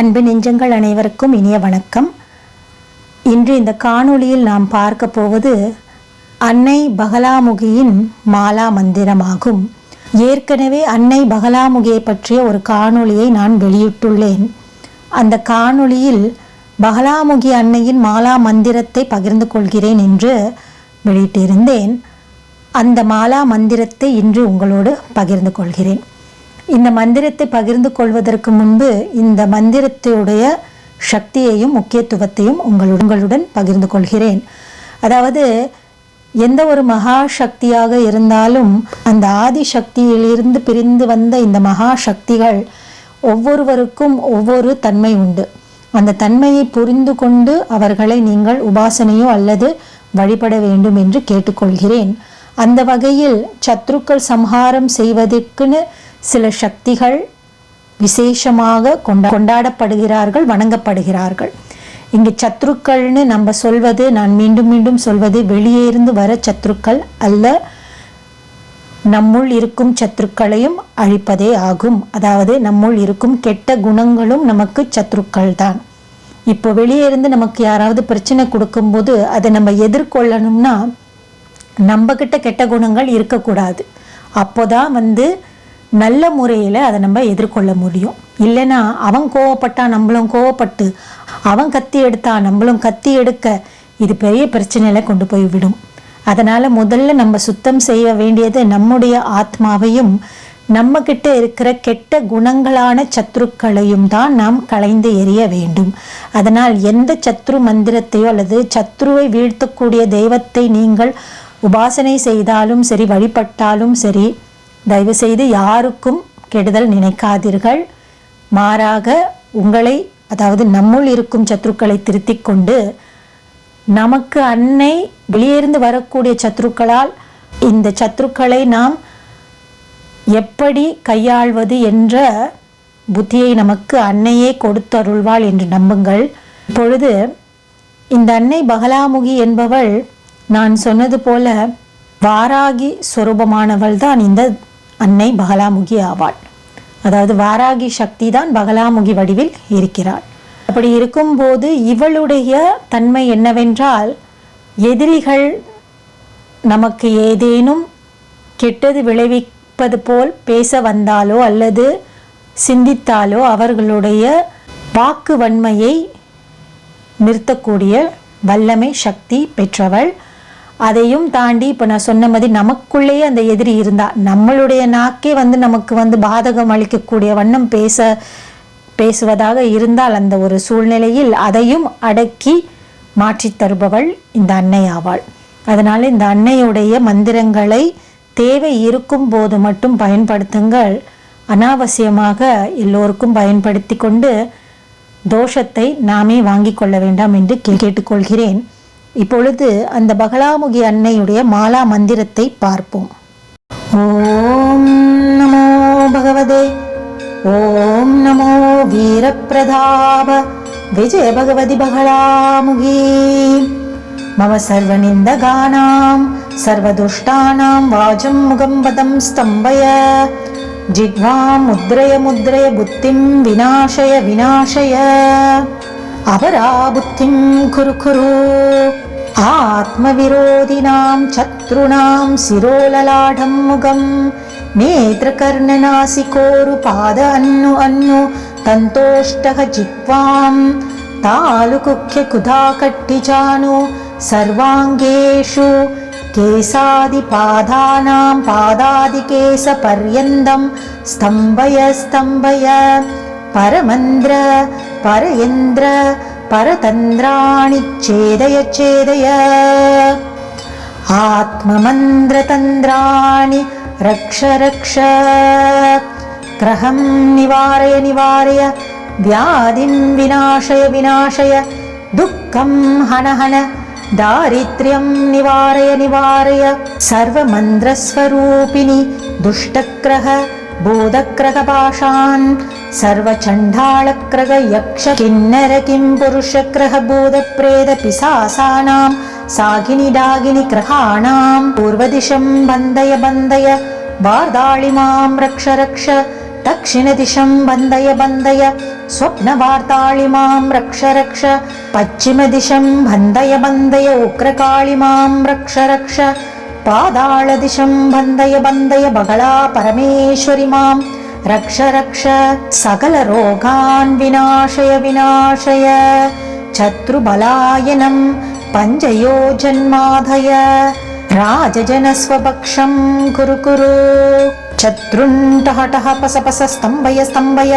அன்பு நெஞ்சங்கள் அனைவருக்கும் இனிய வணக்கம். இன்று இந்த காணொளியில் நாம் பார்க்க போவது அன்னை பகலாமுகியின் மாலா மந்திரமாகும். ஏற்கனவே அன்னை பகலாமுகியை பற்றிய ஒரு காணொளியை நான் வெளியிட்டுள்ளேன். அந்த காணொளியில் பகலாமுகி அன்னையின் மாலா மந்திரத்தை பகிர்ந்து கொள்கிறேன் என்று வெளியிட்டிருந்தேன். அந்த மாலா மந்திரத்தை இன்று உங்களோடு பகிர்ந்து கொள்கிறேன். இந்த மந்திரத்தை பகிர்ந்து கொள்வதற்கு முன்பு இந்த மந்திரத்துடைய சக்தியையும் முக்கியத்துவத்தையும் உங்களுடன் உங்களுடன் பகிர்ந்து கொள்கிறேன். அதாவது எந்த ஒரு மகா சக்தியாக இருந்தாலும் அந்த ஆதி சக்தியிலிருந்து பிரிந்து வந்த இந்த மகா சக்திகள் ஒவ்வொருவருக்கும் ஒவ்வொரு தன்மை உண்டு. அந்த தன்மையை புரிந்து கொண்டு அவர்களை நீங்கள் உபாசனையோ அல்லது வழிபட வேண்டும் என்று கேட்டுக்கொள்கிறேன். அந்த வகையில் சத்ருக்கள் சம்ஹாரம் செய்வதற்குன்னு சில சக்திகள் விசேஷமாக கொண்டா கொண்டாடப்படுகிறார்கள் வணங்கப்படுகிறார்கள். இங்கு சத்ருக்கள்னு நம்ம சொல்வது நான் மீண்டும் மீண்டும் சொல்வது வெளியே இருந்து வர சத்ருக்கள் அல்ல. நம்முள் இருக்கும் சத்ருக்களையும் அழிப்பதே ஆகும். அதாவது நம்முள் இருக்கும் கெட்ட குணங்களும் நமக்கு சத்ருக்கள் தான் இப்போ வெளியே இருந்து நமக்கு யாராவது பிரச்சனை கொடுக்கும்போது அதை நம்ம எதிர்கொள்ளணும்னா நம்ம கெட்ட குணங்கள் இருக்கக்கூடாது. அப்போதான் வந்து நல்ல முறையில் அதை நம்ம எதிர்கொள்ள முடியும். இல்லைன்னா அவன் கோவப்பட்டா நம்மளும் கோவப்பட்டு அவன் கத்தி எடுத்தா நம்மளும் கத்தி எடுக்க இது பெரிய பிரச்சனையில கொண்டு போய் விடும். அதனால் முதல்ல நம்ம சுத்தம் செய்ய வேண்டியது நம்முடைய ஆத்மாவையும் நம்மக்கிட்ட இருக்கிற கெட்ட குணங்களான சத்ருக்களையும் தான் நாம் களைந்து எறிய வேண்டும். அதனால் எந்த சத்ரு மந்திரத்தையோ அல்லது சத்ருவை வீழ்த்தக்கூடிய தெய்வத்தை நீங்கள் உபாசனை செய்தாலும் சரி வழிபட்டாலும் சரி தயவு செய்து யாருக்கும் கெடுதல் நினைக்காதீர்கள். மாறாக உங்களை அதாவது நம்முள் இருக்கும் சத்ருக்களை திருத்தி கொண்டு நமக்கு அன்னை வெளியேருந்து வரக்கூடிய சத்ருக்களால் இந்த சத்ருக்களை நாம் எப்படி கையாள்வது என்ற புத்தியை நமக்கு அன்னையே கொடுத்து அருள்வாள் என்று நம்புங்கள். இப்பொழுது இந்த அன்னை பகலாமுகி என்பவள் நான் சொன்னது போல வாராகி சொரூபமானவள் தான் இந்த அன்னை பகலாமுகி ஆவாள். அதாவது வாராகி சக்தி தான் பகலாமுகி வடிவில் இருக்கிறாள். அப்படி இருக்கும்போது இவளுடைய தன்மை என்னவென்றால் எதிரிகள் நமக்கு ஏதேனும் கெட்டது விளைவிப்பது போல் பேச வந்தாலோ அல்லது சிந்தித்தாலோ அவர்களுடைய வாக்கு வன்மையை நிறுத்தக்கூடிய வல்லமை சக்தி பெற்றவள். அதையும் தாண்டி இப்போ நான் சொன்ன மாதிரி நமக்குள்ளேயே அந்த எதிரி இருந்தா நம்மளுடைய நாக்கே வந்து நமக்கு வந்து பாதகம் அளிக்கக்கூடிய வண்ணம் பேச பேசுவதாக இருந்தால் அந்த ஒரு சூழ்நிலையில் அதையும் அடக்கி மாற்றித் தருபவள் இந்த அன்னை ஆவாள். அதனால் இந்த அன்னையுடைய மந்திரங்களை தேவை இருக்கும் போது மட்டும் பயன்படுத்துங்கள். அனாவசியமாக எல்லோருக்கும் பயன்படுத்தி கொண்டு தோஷத்தை நாமே வாங்கிக் கொள்ள வேண்டாம் என்று கேட்டுக்கொள்கிறேன். இப்பொழுது அந்த பகலாமுகி அன்னையுடைய மாலா மந்திரத்தை பார்ப்போம். ஓம் நமோ பகவதே ஓம் நமோ வீரப்பிரதாப விஜய பகவதி பகலாமுகி. மம சர்வநிந்தகானாம் சர்வதுஷ்டானாம் வாஜம் முகம் பதம் ஸ்தம்பய. ஜிஹ்வாம் முத்ரய முத்ரய புத்திம் வினாஷய விநாசய. அபரா புத்திம் குரு குரு. आत्मविरोधिनां शत्रूणां शिरोललाढं मुगं। नेत्रकर्णनासिकोरुपाद अन्नु अन्नु तन्तोष्टः जिह्वां तालुकुख्यकुधाकट्टिजानु सर्वाङ्गेषु केसादिपादानां पादादिकेशपर्यन्तं स्तम्भय स्तम्भय। परमन्द्र परयन्द्र परतन्द्राणि छेदय छेदय आत्ममन्द्रतन्द्राणि रक्ष रक्ष। ग्रहं निवारय निवारय व्याधिं विनाशय विनाशय दुःखं हन हन दारिद्र्यं निवारय निवारय। सर्वमन्द्रस्वरूपिणि दुष्टग्रह भूदक्रगपान् सर्वचण्डालक्रगयक्ष किन्नर किं पुरुषक्रह भूदप्रेद सागिनि दागिनि ग्रहाणां पूर्वदिशं बन्दय बन्दय वार्ताळिमां रक्ष रक्ष दक्षिणदिशं बन्दय बन्दय स्वप्नवार्तालिमां रक्ष रक्ष पश्चिमदिशं बन्धय बन्दय उग्रकाळिमां रक्ष रक्ष पादाळदिशं बन्धय बन्धय बगला परमेश्वरि मां रक्ष रक्ष सकलरोगान् विनाशय विनाशय। शत्रुबलायनं पञ्चयोजन्माधय राजजनस्वपक्षं कुरु कुरु। शत्रुण्टहटः पसपस स्तम्भय स्तम्भय।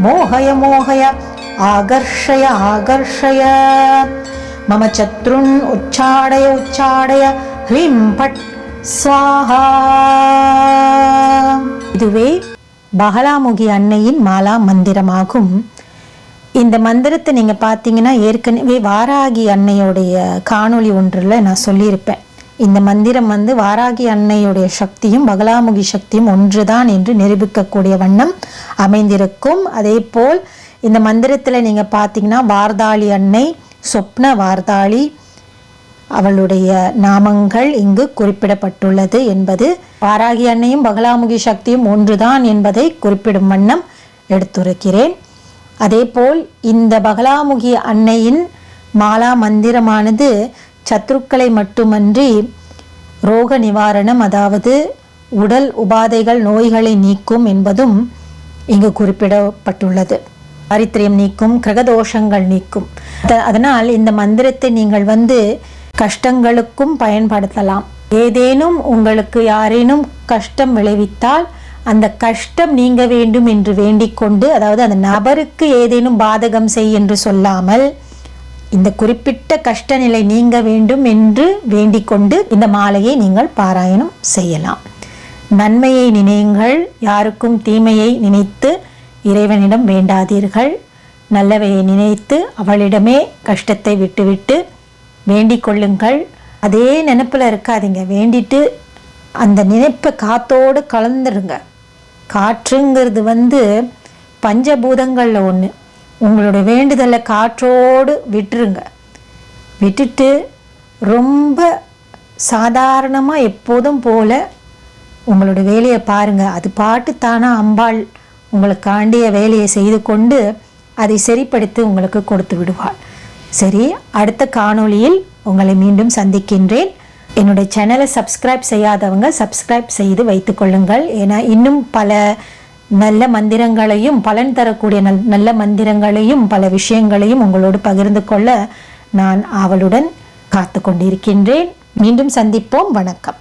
मोहय मोहय आकर्षय आकर्षय मम शत्रुन् उच्चाडय उच्चाडय ह्रीं पट् சாஹா. இதுவே பகலாமுகி அன்னையின் மாலா மந்திரமாகும். இந்த மந்திரத்தை நீங்கள் பார்த்தீங்கன்னா ஏற்கனவே வாராகி அன்னையோடைய காணொளி ஒன்றில் நான் சொல்லியிருப்பேன். இந்த மந்திரம் வந்து வாராகி அன்னையுடைய சக்தியும் பகலாமுகி சக்தியும் ஒன்றுதான் என்று நிரூபிக்கக்கூடிய வண்ணம் அமைந்திருக்கும். அதே போல் இந்த மந்திரத்தில் நீங்கள் பார்த்தீங்கன்னா வார்தாளி அன்னை சொப்ன வார்தாளி அவளுடைய நாமங்கள் இங்கு குறிப்பிடப்பட்டுள்ளது என்பது பாராகி அன்னையும் பகலாமுகி சக்தியும் ஒன்றுதான் என்பதை குறிப்பிடும் வண்ணம் எடுத்துரைக்கிறேன். அதேபோல் இந்த பகலாமுகி அன்னையின் மாலா மந்திரமானது சத்ருக்களை மட்டுமன்றி ரோக நிவாரணம் அதாவது உடல் உபாதைகள் நோய்களை நீக்கும் என்பதும் இங்கு குறிப்பிடப்பட்டுள்ளது. பாரித்திரியம் நீக்கும் கிரகதோஷங்கள் நீக்கும். அதனால் இந்த மந்திரத்தை நீங்கள் வந்து கஷ்டங்களுக்கும் பயன்படுத்தலாம். ஏதேனும் உங்களுக்கு யாரேனும் கஷ்டம் விளைவித்தால் அந்த கஷ்டம் நீங்க வேண்டும் என்று வேண்டிக்கொண்டு அதாவது அந்த நபருக்கு ஏதேனும் பாதகம் செய் என்று சொல்லாமல் இந்த குறிப்பிட்ட கஷ்ட நிலை நீங்க வேண்டும் என்று வேண்டிக்கொண்டு இந்த மாலையை நீங்கள் பாராயணம் செய்யலாம். நன்மையை நினையுங்கள். யாருக்கும் தீமையை நினைத்து இறைவனிடம் வேண்டாதீர்கள். நல்லவையை நினைத்து அவளிடமே கஷ்டத்தை விட்டுவிட்டு வேண்டிக் கொள்ளுங்கள். அதே நினைப்பில் இருக்காதீங்க. வேண்டிட்டு அந்த நினைப்பை காத்தோடு கலந்துருங்க. காற்றுங்கிறது வந்து பஞ்சபூதங்களில் ஒன்று உங்களோட வேண்டுதலை காற்றோடு விட்டுருங்க. விட்டுட்டு ரொம்ப சாதாரணமாக எப்போதும் போல் உங்களோட வேலையை பாருங்கள் அது பாட்டு தானாக அம்பாள் உங்களுக்காண்டிய வேலையை செய்து கொண்டு அதை சரிப்படுத்தி உங்களுக்கு கொடுத்து விடுவாள். சரி அடுத்த காணொளியில் உங்களை மீண்டும் சந்திக்கின்றேன். என்னுடைய சேனலை சப்ஸ்கிரைப் செய்யாதவங்க சப்ஸ்கிரைப் செய்து வைத்துக்கொள்ளுங்கள் ஏன்னா இன்னும் பல நல்ல மந்திரங்களையும் பலன் தரக்கூடிய நல் நல்ல மந்திரங்களையும் பல விஷயங்களையும் உங்களோடு பகிர்ந்து கொள்ள நான் அவளுடன் காத்து கொண்டிருக்கின்றேன். மீண்டும் சந்திப்போம். வணக்கம்.